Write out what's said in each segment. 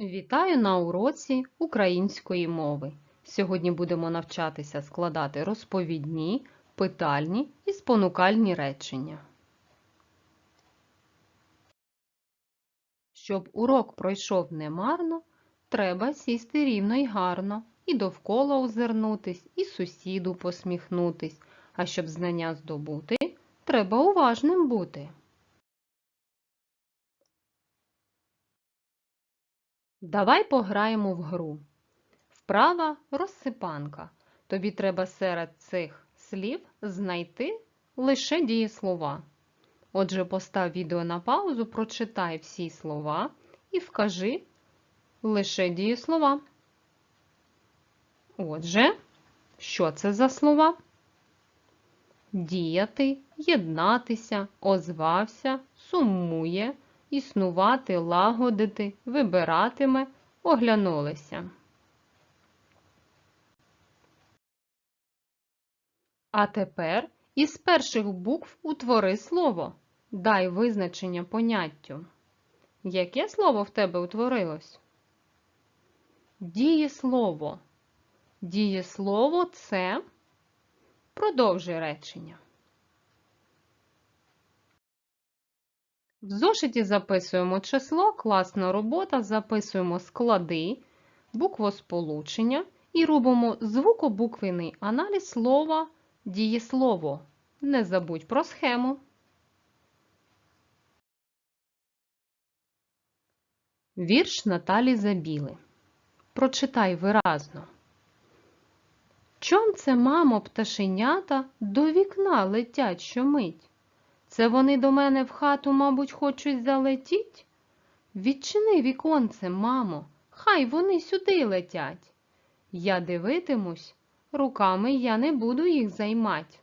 Вітаю на уроці української мови. Сьогодні будемо навчатися складати розповідні, питальні і спонукальні речення. Щоб урок пройшов немарно, треба сісти рівно й гарно, і довкола озирнутись, і сусіду посміхнутись. А щоб знання здобути, треба уважним бути. Давай пограємо в гру. Вправа розсипанка. Тобі треба серед цих слів знайти лише дієслова. Отже, постав відео на паузу, прочитай всі слова і вкажи лише дієслова. Отже, що це за слова? Діяти, єднатися, озвався, сумує, існувати, лагодити, вибиратиме, оглянулися. А тепер із перших букв утвори слово. Дай визначення поняттю. Яке слово в тебе утворилось? Дієслово. Дієслово це продовжуй речення. В зошиті записуємо число, класна робота, записуємо склади, буквосполучення і робимо звукобуквений аналіз слова дієслово. Не забудь про схему. Вірш Наталі Забіли. Прочитай виразно. Чом це, мамо, пташенята до вікна летять щомить? Це вони до мене в хату, мабуть, хочуть залетіть? Відчини віконце, мамо, хай вони сюди летять. Я дивитимусь, руками я не буду їх займать.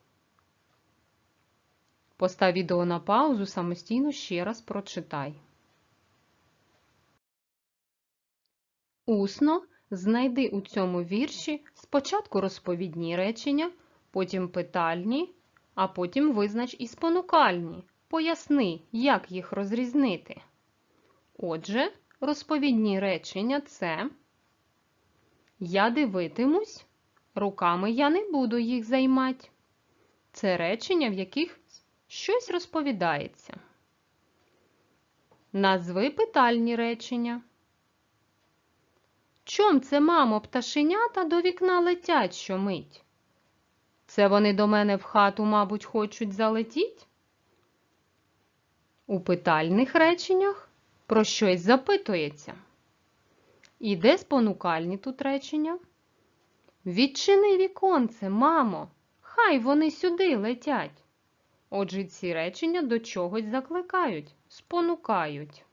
Постав відео на паузу, самостійно ще раз прочитай. Усно знайди у цьому вірші спочатку розповідні речення, потім питальні, а потім визнач і спонукальні. Поясни, як їх розрізнити. Отже, розповідні речення це Я дивитимусь, руками я не буду їх займати. Це речення, в яких щось розповідається. Назви питальні речення. Чом це, мамо, пташенята до вікна летять щомить? Це вони до мене в хату, мабуть, хочуть залетіть? У питальних реченнях про щось запитується. І де спонукальні тут речення? Відчини віконце, мамо, хай вони сюди летять. Отже, ці речення до чогось закликають, спонукають.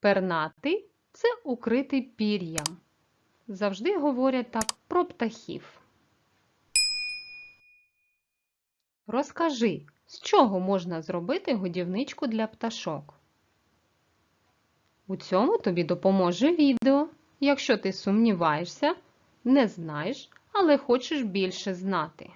Пернатий це укритий пір'ям. Завжди говорять так про птахів. Розкажи, з чого можна зробити годівничку для пташок? У цьому тобі допоможе відео. Якщо ти сумніваєшся, не знаєш, але хочеш більше знати.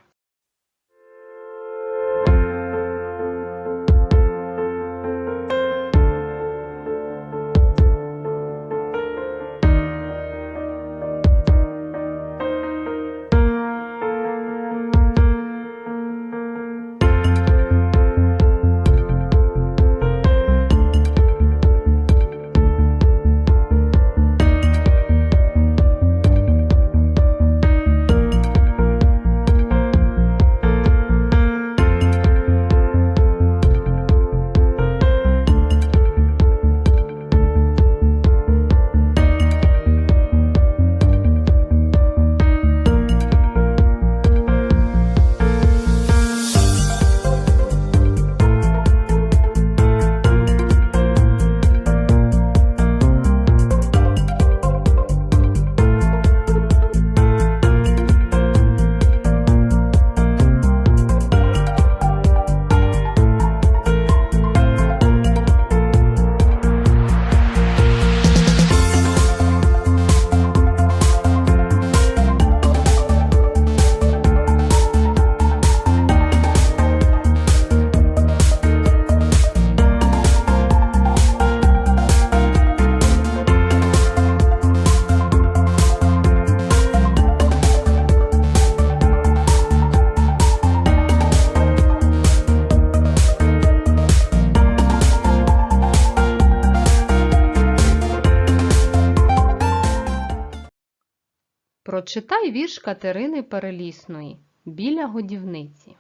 Прочитай вірш Катерини Перелісної біля годівниці.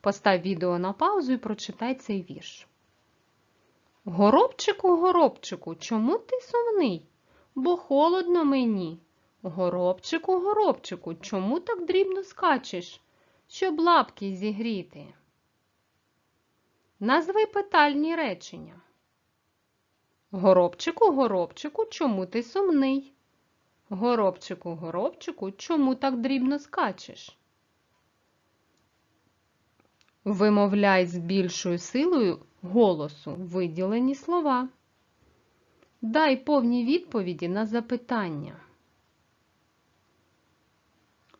Постав відео на паузу і прочитай цей вірш. Горобчику, горобчику, чому ти сумний? Бо холодно мені. Горобчику, горобчику, чому так дрібно скачеш, щоб лапки зігріти? Назви питальні речення. Горобчику, горобчику, чому ти сумний? Горобчику, горобчику, чому так дрібно скачеш? Вимовляй з більшою силою голосу виділені слова. Дай повні відповіді на запитання.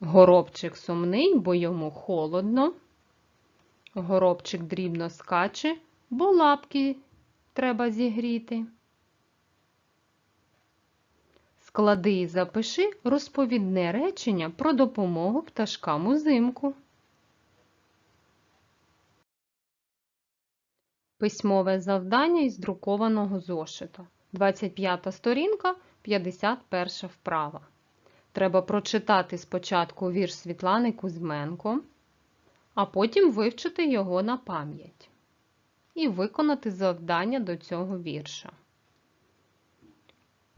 Горобчик сумний, бо йому холодно. Горобчик дрібно скаче, бо лапки треба зігріти. Склади і запиши розповідне речення про допомогу пташкам узимку. Письмове завдання із друкованого зошита. 25 сторінка, 51 вправа. Треба прочитати спочатку вірш Світлани Кузьменко, а потім вивчити його на пам'ять і виконати завдання до цього вірша.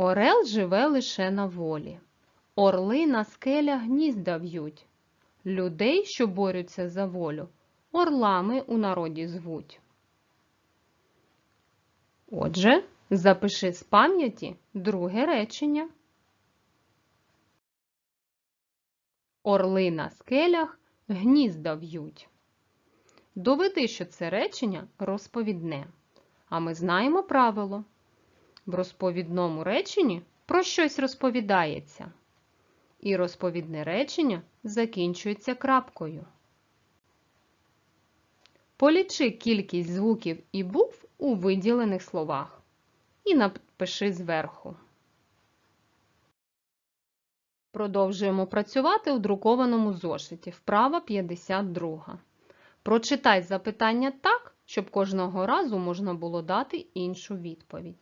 Орел живе лише на волі. Орли на скелях гнізда в'ють. Людей, що борються за волю, орлами у народі звуть. Отже, запиши з пам'яті друге речення. Орли на скелях гнізда в'ють. Доведи, що це речення розповідне. А ми знаємо правило. В розповідному реченні про щось розповідається. І розповідне речення закінчується крапкою. Полічи кількість звуків і букв у виділених словах. І напиши зверху. Продовжуємо працювати у друкованому зошиті. Вправа 52. Прочитай запитання так, щоб кожного разу можна було дати іншу відповідь.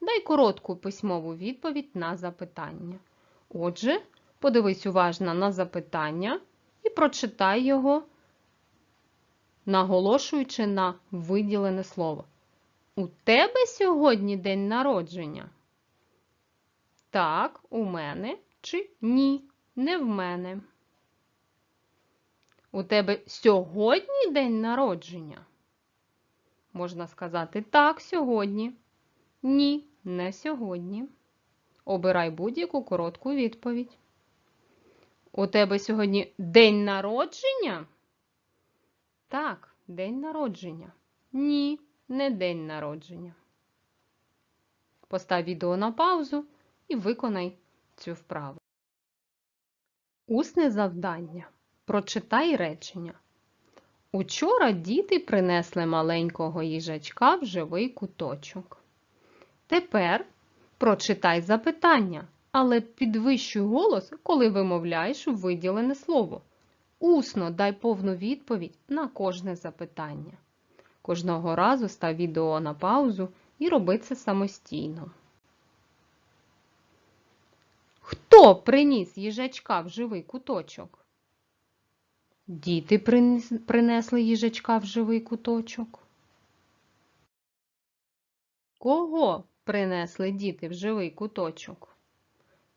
Дай коротку письмову відповідь на запитання. Отже, подивись уважно на запитання і прочитай його, наголошуючи на виділене слово. У тебе сьогодні день народження? Так, у мене чи ні, не в мене. У тебе сьогодні день народження? Можна сказати так, сьогодні. Ні, не сьогодні. Обирай будь-яку коротку відповідь. У тебе сьогодні день народження? Так, день народження. Ні, не день народження. Постав відео на паузу і виконай цю вправу. Усне завдання. Прочитай речення. Учора діти принесли маленького їжачка в живий куточок. Тепер прочитай запитання, але підвищуй голос, коли вимовляєш виділене слово. Усно дай повну відповідь на кожне запитання. Кожного разу став відео на паузу і роби це самостійно. Хто приніс їжачка в живий куточок? Діти принесли їжачка в живий куточок. Кого принесли діти в живий куточок?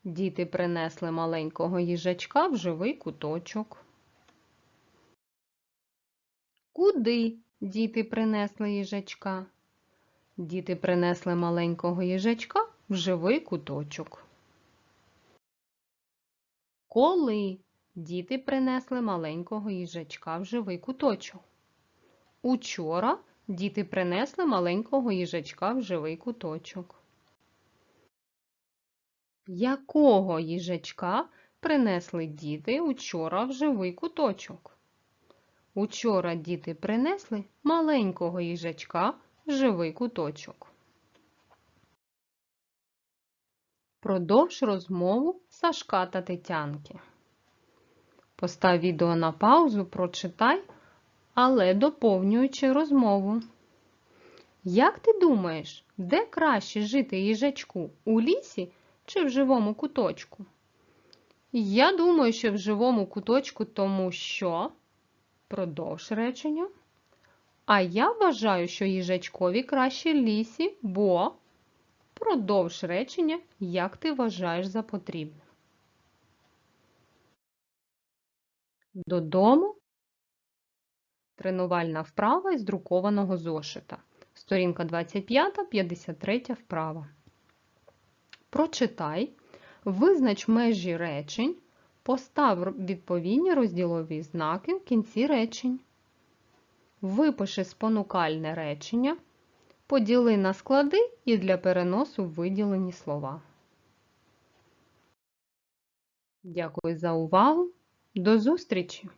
Діти принесли маленького їжачка в живий куточок. Куди діти принесли їжачка? Діти принесли маленького їжачка в живий куточок. Коли діти принесли маленького їжачка в живий куточок? Учора діти принесли маленького їжачка в живий куточок. Якого їжачка принесли діти учора в живий куточок? Учора діти принесли маленького їжачка в живий куточок. Продовж розмову Сашка та Тетянки. Постав відео на паузу, прочитай, але доповнюючи розмову. Як ти думаєш, де краще жити їжачку у лісі чи в живому куточку? Я думаю, що в живому куточку тому що продовж речення. А я вважаю, що їжачкові краще лісі, бо продовж речення, як ти вважаєш за потрібне. Додому. Тренувальна вправа із друкованого зошита. Сторінка 25, 53 вправа. Прочитай, визнач межі речень, постав відповідні розділові знаки в кінці речень. Випиши спонукальне речення, поділи на склади і для переносу виділені слова. Дякую за увагу. До зустрічі!